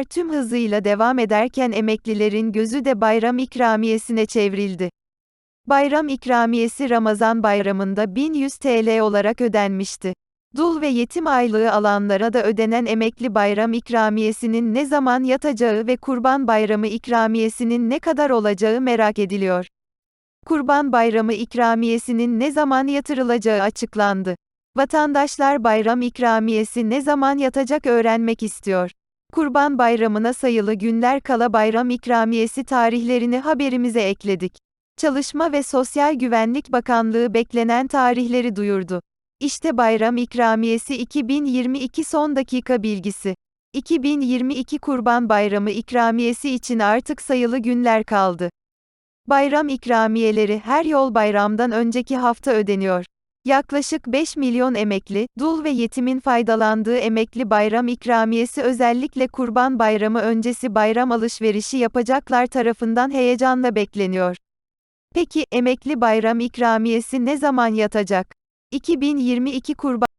tüm hızıyla devam ederken emeklilerin gözü de bayram ikramiyesine çevrildi. Bayram ikramiyesi Ramazan bayramında 1100 TL olarak ödenmişti. Dul ve yetim aylığı alanlara da ödenen emekli bayram ikramiyesinin ne zaman yatacağı ve Kurban Bayramı ikramiyesinin ne kadar olacağı merak ediliyor. Kurban Bayramı ikramiyesinin ne zaman yatırılacağı açıklandı. Vatandaşlar bayram ikramiyesi ne zaman yatacak öğrenmek istiyor. Kurban Bayramı'na sayılı günler kala bayram ikramiyesi tarihlerini haberimize ekledik. Çalışma ve Sosyal Güvenlik Bakanlığı beklenen tarihleri duyurdu. İşte bayram ikramiyesi 2022 son dakika bilgisi. 2022 Kurban Bayramı ikramiyesi için artık sayılı günler kaldı. Bayram ikramiyeleri her yol bayramdan önceki hafta ödeniyor. Yaklaşık 5 milyon emekli, dul ve yetimin faydalandığı emekli bayram ikramiyesi özellikle Kurban Bayramı öncesi bayram alışverişi yapacaklar tarafından heyecanla bekleniyor. Peki emekli bayram ikramiyesi ne zaman yatacak? 2022 Kurban